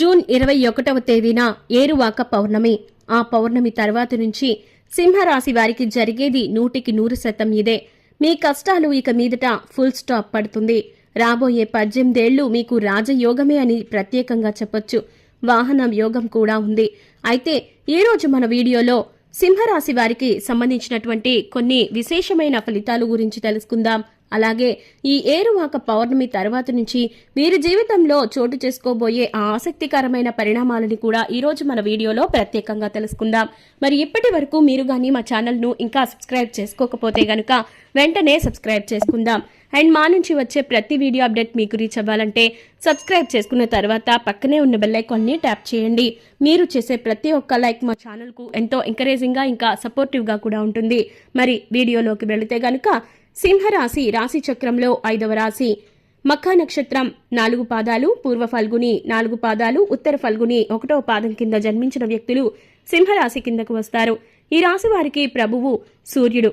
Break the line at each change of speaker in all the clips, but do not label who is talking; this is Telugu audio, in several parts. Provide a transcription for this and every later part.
జూన్ ఇరవై ఒకటవ తేదీన ఏరువాక పౌర్ణమి. ఆ పౌర్ణమి తర్వాత నుంచి సింహరాశి వారికి జరిగేది నూటికి నూరు శాతం ఇదే. మీ కష్టాలు ఇక మీదట ఫుల్ స్టాప్ పడుతుంది. రాబోయే పద్దెనిమిదేళ్ళు మీకు రాజయోగమే అని ప్రత్యేకంగా చెప్పొచ్చు. వాహనం యోగం కూడా ఉంది. అయితే ఈరోజు మన వీడియోలో సింహరాశి వారికి సంబంధించినటువంటి కొన్ని విశేషమైన ఫలితాలు గురించి తెలుసుకుందాం. అలాగే ఈ ఏరువాక పౌర్ణమి తర్వాత నుంచి వీరి జీవితంలో చోటు చేసుకోబోయే ఆ ఆసక్తికరమైన పరిణామాలని కూడా ఈరోజు మన వీడియోలో ప్రత్యేకంగా తెలుసుకుందాం. మరి ఇప్పటి వరకు మీరు కానీ మా ఛానల్ను ఇంకా సబ్స్క్రైబ్ చేసుకోకపోతే గనుక వెంటనే సబ్స్క్రైబ్ చేసుకుందాం. అండ్ మా నుంచి వచ్చే ప్రతి వీడియో అప్డేట్ మీకు రీచ్ అవ్వాలంటే సబ్స్క్రైబ్ చేసుకున్న తర్వాత పక్కనే ఉన్న బెల్లైకాన్ని ట్యాప్ చేయండి. మీరు చేసే ప్రతి ఒక్క లైక్ మా ఛానల్కు ఎంతో ఎంకరేజింగ్గా ఇంకా సపోర్టివ్గా కూడా ఉంటుంది. మరి వీడియోలోకి వెళితే గనుక సింహరాశి రాశి చక్రంలో ఐదవ రాశి. మక్కా నక్షత్రం నాలుగు పాదాలు పూర్వ ఫల్గుని నాలుగు పాదాలు ఉత్తర ఫల్గుని ఒకటవ పాదం కింద జన్మించిన వ్యక్తులు సింహరాశి కిందకు వస్తారు. ఈ రాశి వారికి ప్రభువు సూర్యుడు.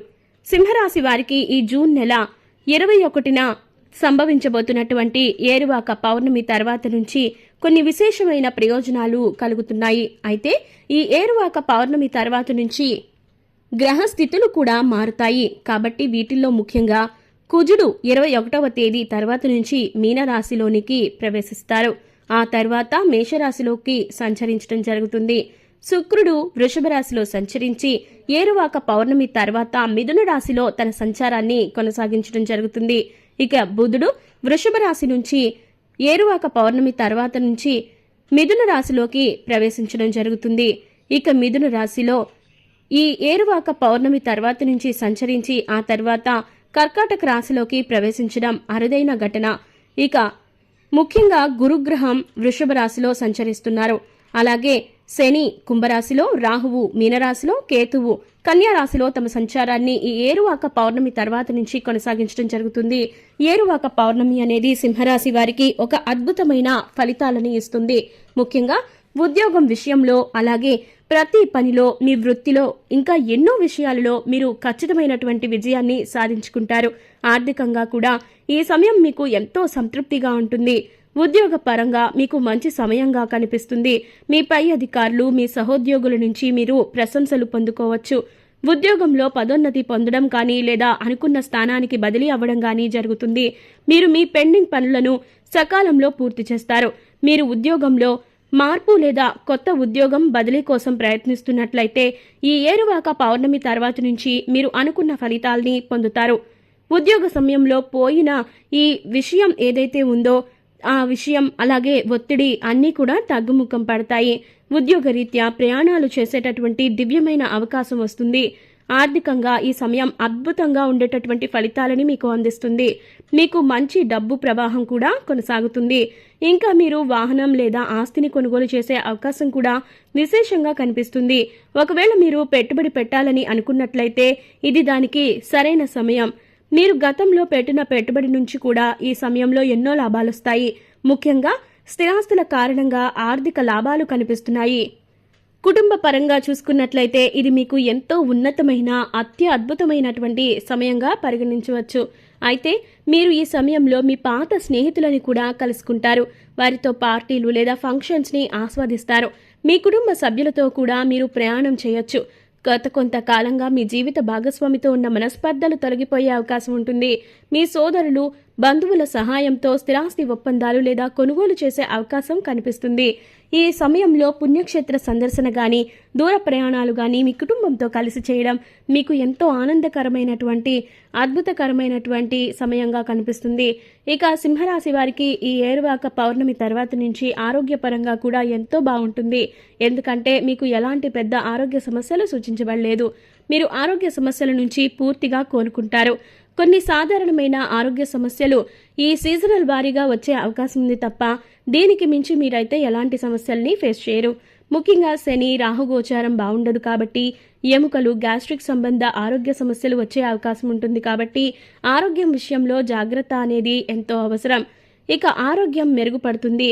సింహరాశి వారికి ఈ జూన్ నెల ఇరవై ఒకటిన సంభవించబోతున్నటువంటి ఏరువాక పౌర్ణమి తర్వాత నుంచి కొన్ని విశేషమైన ప్రయోజనాలు కలుగుతున్నాయి. అయితే ఈ ఏరువాక పౌర్ణమి తర్వాత నుంచి గ్రహస్థితులు కూడా మారుతాయి. కాబట్టి వీటిల్లో ముఖ్యంగా కుజుడు ఇరవై ఒకటవ తేదీ తర్వాత నుంచి మీనరాశిలోనికి ప్రవేశిస్తారు. ఆ తర్వాత మేషరాశిలోకి సంచరించడం జరుగుతుంది. శుక్రుడు వృషభ రాశిలో సంచరించి ఏరువాక పౌర్ణమి తర్వాత మిథున రాశిలో తన సంచారాన్ని కొనసాగించడం జరుగుతుంది. ఇక బుధుడు వృషభ రాశి నుంచి ఏరువాక పౌర్ణమి తర్వాత నుంచి మిథున రాశిలోకి ప్రవేశించడం జరుగుతుంది. ఇక మిథున రాశిలో ఈ ఏరువాక పౌర్ణమి తర్వాత నుంచి సంచరించి ఆ తర్వాత కర్కాటక రాశిలోకి ప్రవేశించడం అరుదైన ఘటన. ఇక ముఖ్యంగా గురుగ్రహం వృషభ రాశిలో సంచరిస్తున్నారు. అలాగే శని కుంభరాశిలో రాహువు మీనరాశిలో కేతువు కన్యారాశిలో తమ సంచారాన్ని ఈ ఏరువాక పౌర్ణమి తర్వాత నుంచి కొనసాగించడం జరుగుతుంది. ఏరువాక పౌర్ణమి అనేది సింహరాశి వారికి ఒక అద్భుతమైన ఫలితాలని ఇస్తుంది. ముఖ్యంగా ఉద్యోగం విషయంలో అలాగే ప్రతి పనిలో మీ వృత్తిలో ఇంకా ఎన్నో విషయాలలో మీరు ఖచ్చితమైనటువంటి విజయాన్ని సాధించుకుంటారు. ఆర్థికంగా కూడా ఈ సమయం మీకు ఎంతో సంతృప్తిగా ఉంటుంది. ఉద్యోగ పరంగా మీకు మంచి సమయంగా కనిపిస్తుంది. మీ పై అధికారులు మీ సహోద్యోగుల నుంచి మీరు ప్రశంసలు పొందుకోవచ్చు. ఉద్యోగంలో పదోన్నతి పొందడం కానీ లేదా అనుకున్న స్థానానికి బదిలీ అవ్వడం కానీ జరుగుతుంది. మీరు మీ పెండింగ్ పనులను సకాలంలో పూర్తి చేస్తారు. మీరు ఉద్యోగంలో మార్పు లేదా కొత్త ఉద్యోగం బదిలీ కోసం ప్రయత్నిస్తున్నట్లయితే ఈ ఏరువాక పౌర్ణమి తర్వాత నుంచి మీరు అనుకున్న ఫలితాల్ని పొందుతారు. ఉద్యోగ సమయంలో పోయిన ఈ విషయం ఏదైతే ఉందో ఆ విషయం అలాగే ఒత్తిడి అన్నీ కూడా తగ్గుముఖం పడతాయి. ఉద్యోగరీత్యా ప్రయాణాలు చేసేటటువంటి దివ్యమైన అవకాశం వస్తుంది. ఆర్థికంగా ఈ సమయం అద్భుతంగా ఉండేటటువంటి ఫలితాలని మీకు అందిస్తుంది. మీకు మంచి డబ్బు ప్రవాహం కూడా కొనసాగుతుంది. ఇంకా మీరు వాహనం లేదా ఆస్తిని కొనుగోలు చేసే అవకాశం కూడా విశేషంగా కనిపిస్తుంది. ఒకవేళ మీరు పెట్టుబడి పెట్టాలని అనుకున్నట్లయితే ఇది దానికి సరైన సమయం. మీరు గతంలో పెట్టిన పెట్టుబడి నుంచి కూడా ఈ సమయంలో ఎన్నో లాభాలొస్తాయి ముఖ్యంగా స్థిరాస్తుల కారణంగా ఆర్థిక లాభాలు కనిపిస్తున్నాయి. కుటుంబ పరంగా చూసుకున్నట్లయితే ఇది మీకు ఎంతో ఉన్నతమైన అత్య అద్భుతమైనటువంటి సమయంగా పరిగణించవచ్చు. అయితే మీరు ఈ సమయంలో మీ పాత స్నేహితులని కూడా కలుసుకుంటారు. వారితో పార్టీలు లేదా ఫంక్షన్స్ని ఆస్వాదిస్తారు. మీ కుటుంబ సభ్యులతో కూడా మీరు ప్రయాణం చేయొచ్చు. గత కొంతకాలంగా మీ జీవిత భాగస్వామితో ఉన్న మనస్పర్ధలు తొలగిపోయే అవకాశం ఉంటుంది. మీ సోదరులు బంధువుల సహాయంతో స్థిరాస్తి ఒప్పందాలు లేదా కొనుగోలు చేసే అవకాశం కనిపిస్తుంది. ఈ సమయంలో పుణ్యక్షేత్ర సందర్శన గాని దూర ప్రయాణాలు గాని మీ కుటుంబంతో కలిసి చేయడం మీకు ఎంతో ఆనందకరమైనటువంటి అద్భుతకరమైనటువంటి సమయంగా కనిపిస్తుంది. ఇక సింహరాశి వారికి ఈ ఏరువాక పౌర్ణమి తర్వాత నుంచి ఆరోగ్యపరంగా కూడా ఎంతో బాగుంటుంది. ఎందుకంటే మీకు ఎలాంటి పెద్ద ఆరోగ్య సమస్యలు సూచించబడలేదు. మీరు ఆరోగ్య సమస్యల నుంచి పూర్తిగా కోలుకుంటారు. కొన్ని సాధారణమైన ఆరోగ్య సమస్యలు ఈ సీజనల్ వారీగా వచ్చే అవకాశం ఉంది తప్ప దీనికి మించి మీరైతే ఎలాంటి సమస్యల్ని ఫేస్ చేయరు. ముఖ్యంగా శని రాహుగోచారం బాగుండదు కాబట్టి ఎముకలు గ్యాస్ట్రిక్ సంబంధ ఆరోగ్య సమస్యలు వచ్చే అవకాశం ఉంటుంది కాబట్టి ఆరోగ్యం విషయంలో జాగ్రత్త అనేది ఎంతో అవసరం. ఇక ఆరోగ్యం మెరుగుపడుతుంది.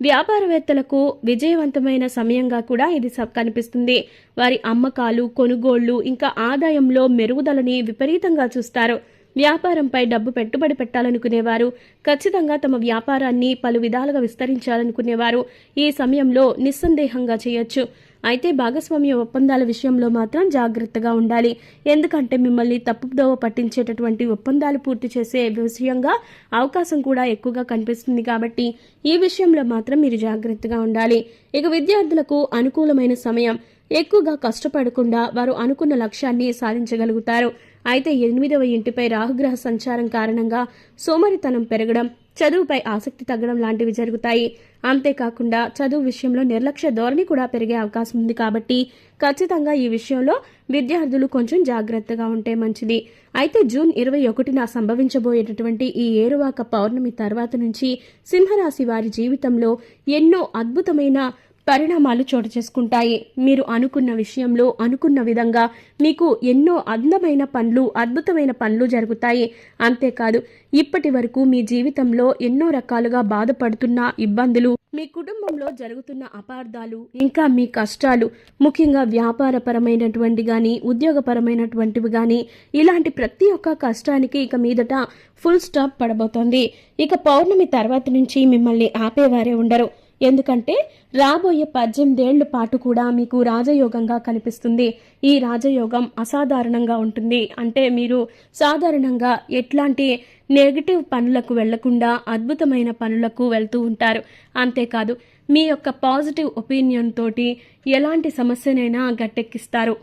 వ్యాపారవేత్తలకు విజయవంతమైన సమయంగా కూడా ఇది కనిపిస్తుంది. వారి అమ్మకాలు కొనుగోళ్ళు ఇంకా ఆదాయంలో మెరుగుదలని విపరీతంగా చూస్తారు. వ్యాపారంపై డబ్బు పెట్టుబడి పెట్టాలనుకునేవారు ఖచ్చితంగా తమ వ్యాపారాన్ని పలు విధాలుగా విస్తరించాలనుకునేవారు. ఈ సమయంలో నిస్సందేహంగా చేయొచ్చు. అయితే భాగస్వామ్య ఒప్పందాల విషయంలో మాత్రం జాగ్రత్తగా ఉండాలి. ఎందుకంటే మిమ్మల్ని తప్పుదోవ పట్టించేటటువంటి ఒప్పందాలు పూర్తి చేసే విషయంగా అవకాశం కూడా ఎక్కువగా కనిపిస్తుంది కాబట్టి ఈ విషయంలో మాత్రం మీరు జాగ్రత్తగా ఉండాలి. ఇక విద్యార్థులకు అనుకూలమైన సమయం. ఎక్కువగా కష్టపడకుండా వారు అనుకున్న లక్ష్యాన్ని సాధించగలుగుతారు. అయితే ఎనిమిదవ ఇంటిపై రాహుగ్రహ సంచారం కారణంగా సోమరితనం పెరగడం చదువుపై ఆసక్తి తగ్గడం లాంటివి జరుగుతాయి. అంతేకాకుండా చదువు విషయంలో నిర్లక్ష్య ధోరణి కూడా పెరిగే అవకాశం ఉంది కాబట్టి ఖచ్చితంగా ఈ విషయంలో విద్యార్థులు కొంచెం జాగ్రత్తగా ఉంటే మంచిది. అయితే జూన్ ఇరవై ఒకటిన సంభవించబోయేటటువంటి ఈ ఏరువాక పౌర్ణమి తర్వాత నుంచి సింహరాశి వారి జీవితంలో ఎన్నో అద్భుతమైన పరిణామాలు చోటు చేసుకుంటాయి. మీరు అనుకున్న విషయంలో అనుకున్న విధంగా మీకు ఎన్నో అందమైన పనులు అద్భుతమైన పనులు జరుగుతాయి. అంతేకాదు ఇప్పటి వరకు మీ జీవితంలో ఎన్నో రకాలుగా బాధపడుతున్న ఇబ్బందులు మీ కుటుంబంలో జరుగుతున్న అపార్థాలు ఇంకా మీ కష్టాలు ముఖ్యంగా వ్యాపారపరమైనటువంటి కానీ ఉద్యోగపరమైనటువంటివి కానీ ఇలాంటి ప్రతి ఒక్క కష్టానికి ఇక మీదట ఫుల్ స్టాప్ పడబోతోంది. ఇక పౌర్ణమి తర్వాత నుంచి మిమ్మల్ని ఆపేవారే ఉండరు. ఎందుకంటే రాబోయే పద్దెనిమిదేళ్ళ పాటు కూడా మీకు రాజయోగంగా కనిపిస్తుంది. ఈ రాజయోగం అసాధారణంగా ఉంటుంది. అంటే మీరు సాధారణంగా ఎట్లాంటి నెగిటివ్ పనులకు వెళ్ళకుండా అద్భుతమైన పనులకు వెళ్తూ ఉంటారు. అంతేకాదు మీ యొక్క పాజిటివ్ ఒపీనియన్ తోటి ఎలాంటి సమస్యనైనా గట్టెక్కిస్తారు.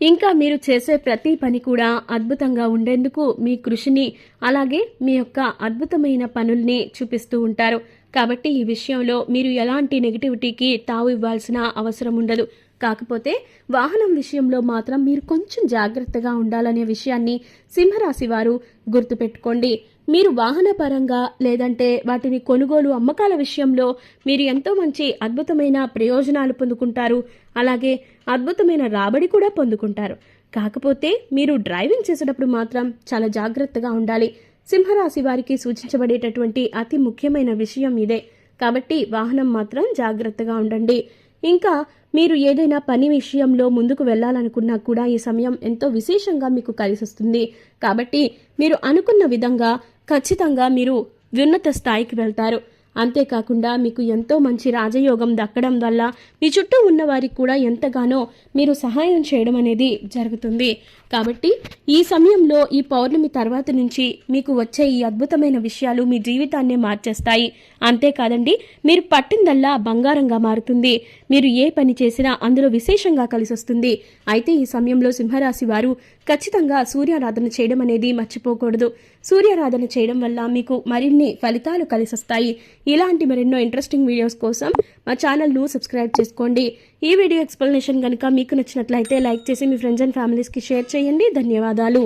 ఇంకా మీరు చేసే ప్రతి పని కూడా అద్భుతంగా ఉండేందుకు మీ కృషిని అలాగే మీ యొక్క అద్భుతమైన పనుల్ని చూపిస్తూ ఉంటారు. కాబట్టి ఈ విషయంలో మీరు ఎలాంటి నెగిటివిటీకి తావు ఇవ్వాల్సిన అవసరం ఉండదు. కాకపోతే వాహనం విషయంలో మాత్రం మీరు కొంచెం జాగ్రత్తగా ఉండాలనే విషయాన్ని సింహరాశి వారు గుర్తుపెట్టుకోండి. మీరు వాహన పరంగా లేదంటే వాటిని కొనుగోలు అమ్మకాల విషయంలో మీరు ఎంతో మంచి అద్భుతమైన ప్రయోజనాలు పొందుకుంటారు. అలాగే అద్భుతమైన రాబడి కూడా పొందుకుంటారు. కాకపోతే మీరు డ్రైవింగ్ చేసేటప్పుడు మాత్రం చాలా జాగ్రత్తగా ఉండాలి. సింహరాశి వారికి సూచించబడేటటువంటి అతి ముఖ్యమైన విషయం ఇదే. కాబట్టి వాహనం మాత్రం జాగ్రత్తగా ఉండండి. ఇంకా మీరు ఏదైనా పని విషయంలో ముందుకు వెళ్ళాలనుకున్నా కూడా ఈ సమయం ఎంతో విశేషంగా మీకు కలిసొస్తుంది. కాబట్టి మీరు అనుకున్న విధంగా ఖచ్చితంగా మీరు ఉన్నత స్థాయికి వెళ్తారు. అంతేకాకుండా మీకు ఎంతో మంచి రాజయోగం దక్కడం వల్ల మీ చుట్టూ ఉన్న వారికి కూడా ఎంతగానో మీరు సహాయం చేయడం అనేది జరుగుతుంది. కాబట్టి ఈ సమయంలో ఈ పౌర్ణమి తర్వాత నుంచి మీకు వచ్చే ఈ అద్భుతమైన విషయాలు మీ జీవితాన్నే మార్చేస్తాయి. అంతేకాదండి మీరు పట్టిందల్లా బంగారంగా మారుతుంది. మీరు ఏ పని చేసినా అందులో విశేషంగా కలిసి వస్తుంది అయితే ఈ సమయంలో సింహరాశి వారు ఖచ్చితంగా సూర్యారాధన చేయడం అనేది మర్చిపోకూడదు. సూర్యారాధన చేయడం వల్ల మీకు మరిన్ని ఫలితాలు కలిసొస్తాయి. ఇలాంటి మరెన్నో ఇంట్రెస్టింగ్ వీడియోస్ కోసం మా ఛానల్ను సబ్స్క్రైబ్ చేసుకోండి. ఈ వీడియో ఎక్స్ప్లెనేషన్ కనుక మీకు నచ్చినట్లయితే లైక్ చేసి మీ ఫ్రెండ్స్ అండ్ ఫ్యామిలీస్కి షేర్ చేయండి. ధన్యవాదాలు.